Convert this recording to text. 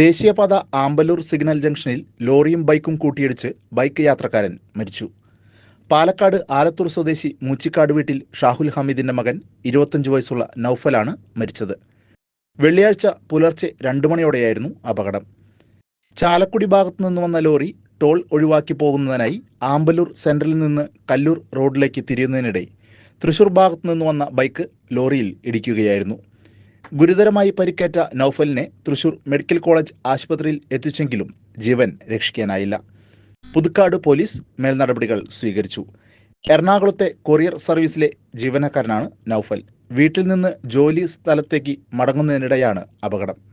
ദേശീയപാത ആമ്പലൂർ സിഗ്നൽ ജംഗ്ഷനിൽ ലോറിയും ബൈക്കും കൂട്ടിയിടിച്ച് ബൈക്ക് യാത്രക്കാരൻ മരിച്ചു. പാലക്കാട് ആലത്തൂർ സ്വദേശി മൂച്ചിക്കാട് വീട്ടിൽ ഷാഹുൽ ഹമീദിന്റെ മകൻ ഇരുപത്തഞ്ച് വയസ്സുള്ള നൌഫലാണ് മരിച്ചത്. വെള്ളിയാഴ്ച പുലർച്ചെ രണ്ടു മണിയോടെയായിരുന്നു അപകടം. ചാലക്കുടി ഭാഗത്തു നിന്ന് വന്ന ലോറി ടോൾ ഒഴിവാക്കി പോകുന്നതിനായി ആമ്പലൂർ സെൻട്രലിൽ നിന്ന് കല്ലൂർ റോഡിലേക്ക് തിരിയുന്നതിനിടെ തൃശൂർ ഭാഗത്തു നിന്ന് വന്ന ബൈക്ക് ലോറിയിൽ ഇടിക്കുകയായിരുന്നു. ഗുരുതരമായി പരിക്കേറ്റ നൌഫലിനെ തൃശൂർ മെഡിക്കൽ കോളേജ് ആശുപത്രിയിൽ എത്തിച്ചെങ്കിലും ജീവൻ രക്ഷിക്കാനായില്ല. പുതുക്കാട് പോലീസ് മേൽനടപടികൾ സ്വീകരിച്ചു. എറണാകുളത്തെ കൊറിയർ സർവീസിലെ ജീവനക്കാരനാണ് നൌഫൽ. വീട്ടിൽ നിന്ന് ജോലി സ്ഥലത്തേക്ക് മടങ്ങുന്നതിനിടെയാണ് അപകടം.